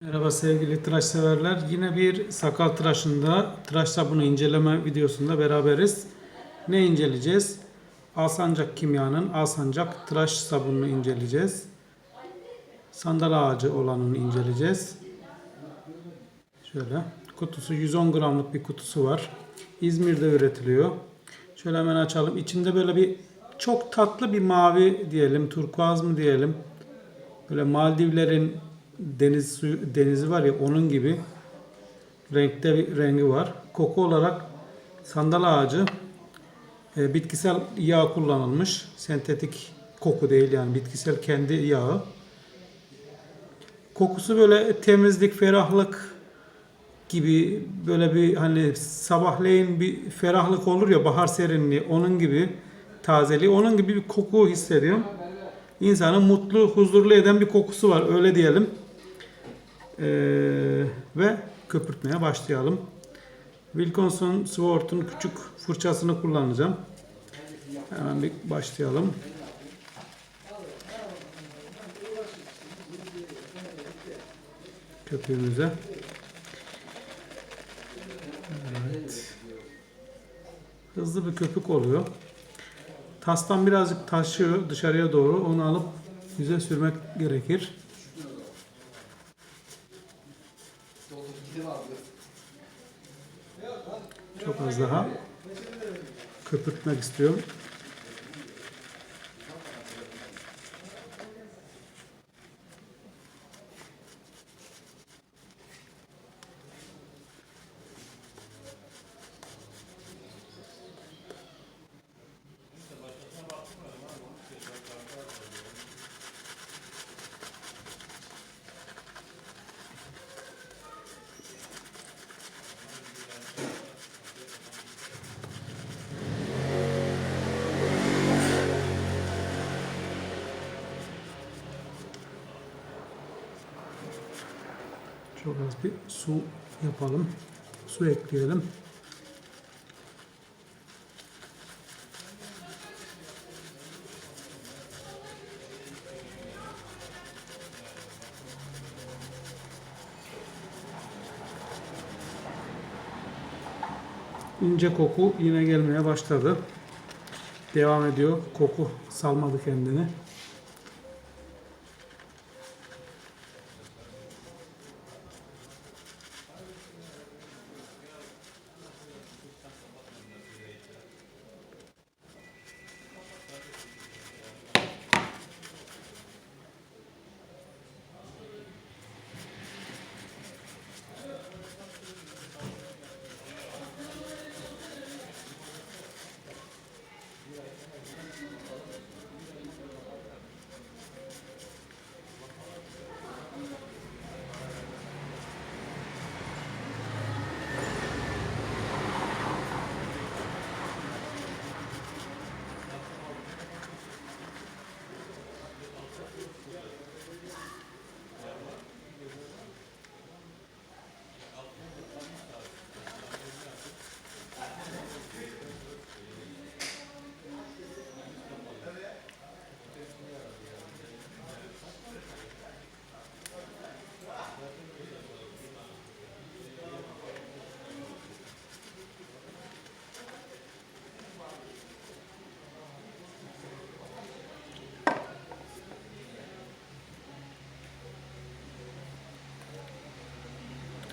Merhaba sevgili tıraş severler. Yine bir sakal tıraşında tıraş sabunu inceleme videosunda beraberiz. Ne inceleyeceğiz? Alsancak Kimya'nın Alsancak tıraş sabununu inceleyeceğiz. Sandal ağacı olanını inceleyeceğiz. Şöyle kutusu 110 gramlık bir kutusu var. İzmir'de üretiliyor. Şöyle hemen açalım. İçinde böyle bir çok tatlı bir mavi diyelim, turkuaz mı diyelim. Böyle Maldivlerin deniz suyu, denizi var ya onun gibi renkte bir rengi var. Koku olarak sandal ağacı e, bitkisel yağ kullanılmış. Sentetik koku değil yani bitkisel kendi yağı. Kokusu böyle temizlik, ferahlık gibi böyle bir hani sabahleyin bir ferahlık olur ya bahar serinliği onun gibi tazeliği onun gibi bir koku hissediyorum. İnsanı mutlu, huzurlu eden bir kokusu var öyle diyelim. Ee, ve köpürtmeye başlayalım. Wilkinson Swart'un küçük fırçasını kullanacağım. Hemen bir başlayalım. Köpüğümüze. Evet. Hızlı bir köpük oluyor. Tastan birazcık taşıyor dışarıya doğru. Onu alıp yüze sürmek gerekir. Çok az daha köpürtmek istiyorum. Çok az bir su yapalım. Su ekleyelim. İnce koku yine gelmeye başladı. Devam ediyor. Koku salmadı kendini.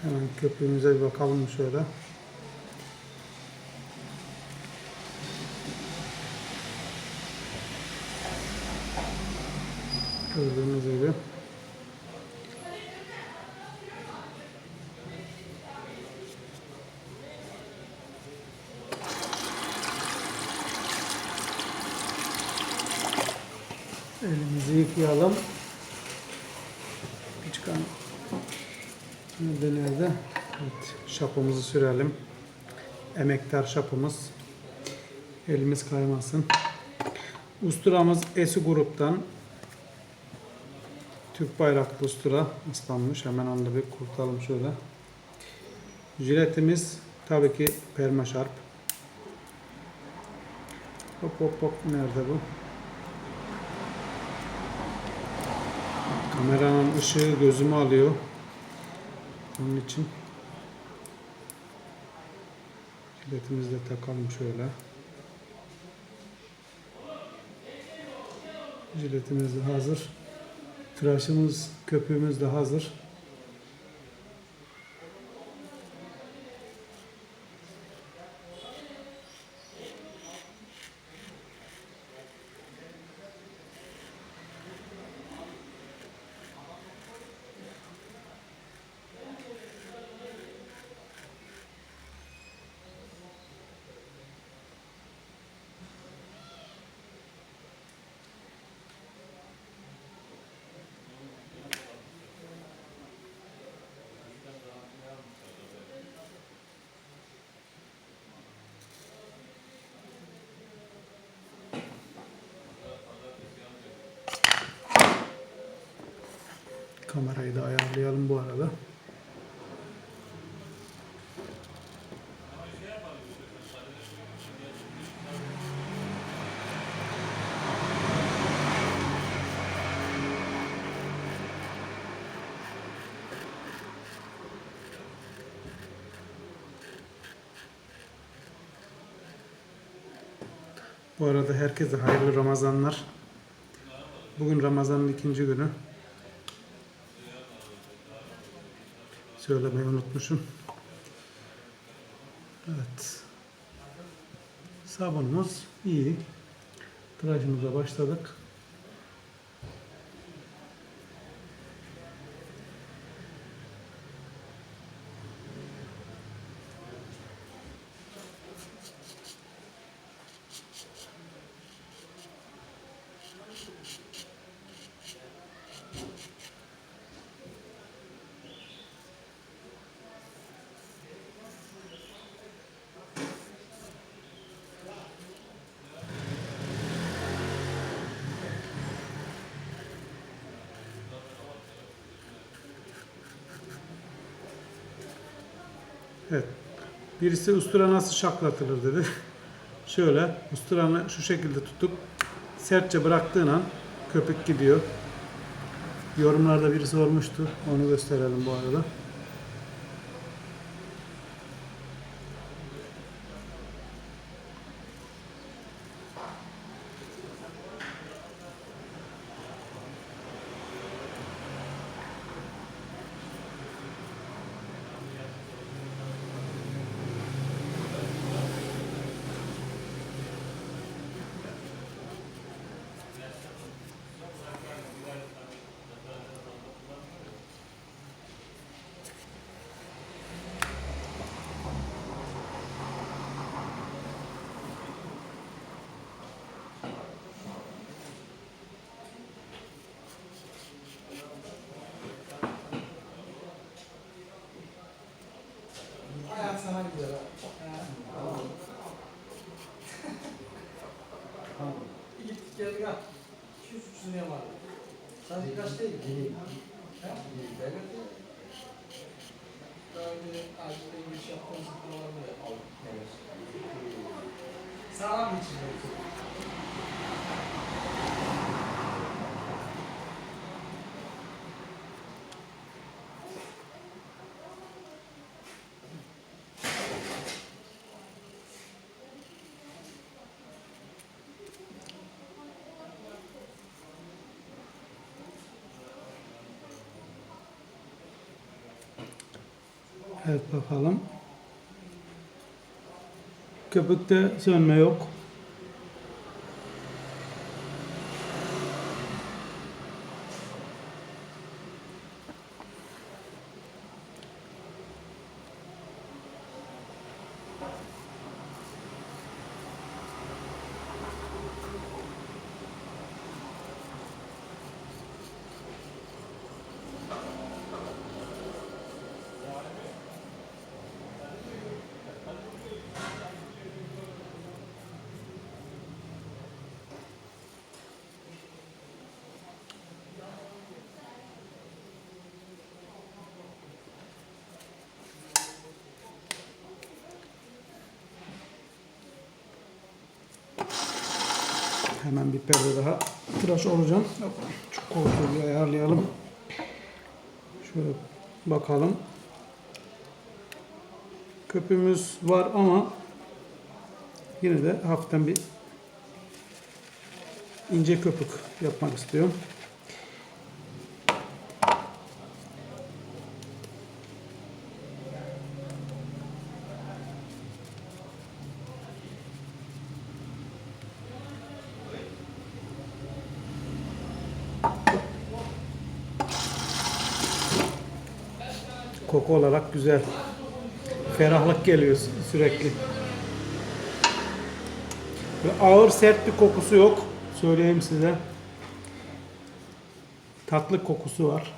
Hemen köpüğümüze bir bakalım şöyle. Gördüğünüz gibi. Elimizi yıkayalım. Küçük hanım. Nerede? Evet, şapımızı sürelim. Emektar şapımız. Elimiz kaymasın. Usturamız Esi gruptan. Türk bayraklı ustura ıslanmış. Hemen onu da bir kurtalım şöyle. Jiletimiz tabii ki permaşarp. Hop hop hop nerede bu? Kameranın ışığı gözümü alıyor. Onun için jiletimizi de takalım şöyle. Jiletimiz de hazır. Tıraşımız, köpüğümüz de hazır. Kamerayı da ayarlayalım bu arada. Bu arada herkese hayırlı Ramazanlar. Bugün Ramazan'ın ikinci günü. Söylemeyi unutmuşum. Evet. Sabunumuz iyi. Tıraşımıza başladık. Evet. Birisi ustura nasıl şaklatılır dedi. Şöyle usturanı şu şekilde tutup sertçe bıraktığın an köpük gidiyor. Yorumlarda birisi olmuştu. Onu gösterelim bu arada. Kaç değil? De daha önce acilde giriş yaptığımız. Evet. Sağlam bir. Evet bakalım. Köpükte sönme yok. Hemen bir perde daha tıraş olacağım. Şu koltuğu bir ayarlayalım. Şöyle bakalım. Köpümüz var ama yine de hafiften bir ince köpük yapmak istiyorum. Koku olarak güzel. Ferahlık geliyor sü- sürekli. Ve ağır sert bir kokusu yok. Söyleyeyim size. Tatlı kokusu var.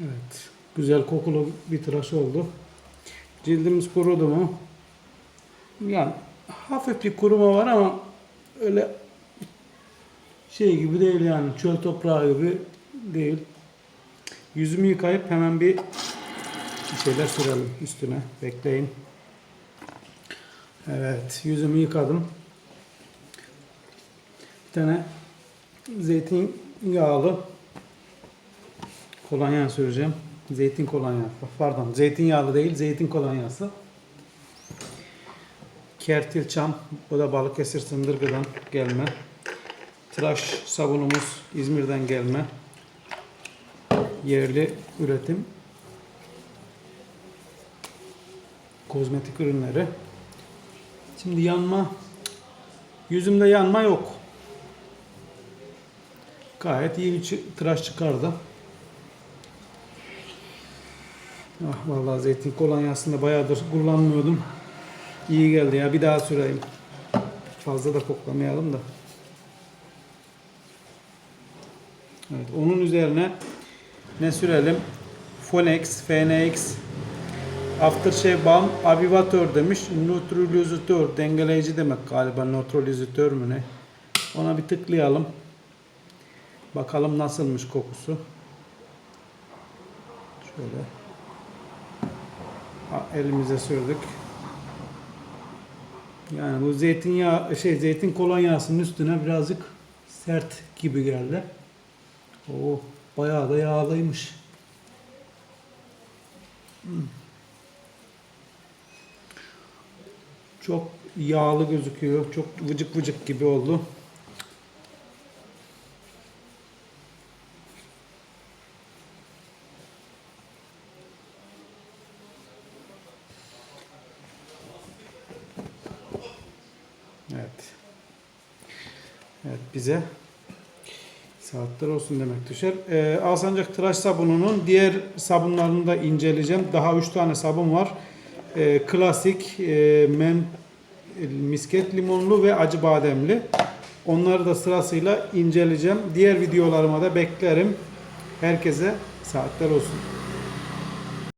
Evet. Güzel kokulu bir tıraş oldu. Cildimiz kurudu mu? Yani hafif bir kuruma var ama öyle şey gibi değil yani çöl toprağı gibi değil. Yüzümü yıkayıp hemen bir şeyler sürelim üstüne. Bekleyin. Evet, yüzümü yıkadım. Bir tane zeytin yağlı kolonya süreceğim. Zeytin kolonyası. Pardon, zeytinyağlı değil, zeytin kolonyası. Kertil çam, bu da Balıkesir Sındırgı'dan gelme. Tıraş sabunumuz İzmir'den gelme. Yerli üretim. Kozmetik ürünleri. Şimdi yanma, yüzümde yanma yok. Gayet iyi bir tıraş çıkardı. Ah vallahi zeytin kolonyasını bayağıdır kullanmıyordum. İyi geldi ya bir daha süreyim. Fazla da koklamayalım da. Evet onun üzerine ne sürelim? Fonex, FNX, Aftershave Balm, Avivator demiş. Nötralizatör, dengeleyici demek galiba. Nötralizatör mü ne? Ona bir tıklayalım. Bakalım nasılmış kokusu. Şöyle. Elimize sürdük. Yani bu zeytinyağı şey zeytin kolonyasının üstüne birazcık sert gibi geldi. O bayağı da yağlıymış. Hmm. Çok yağlı gözüküyor. Çok vıcık vıcık gibi oldu. Evet. Evet bize saatler olsun demek düşer. Ee, Alsancak tıraş sabununun diğer sabunlarını da inceleyeceğim. Daha 3 tane sabun var. e, klasik e, mem, misket limonlu ve acı bademli. Onları da sırasıyla inceleyeceğim. Diğer videolarıma da beklerim. Herkese saatler olsun.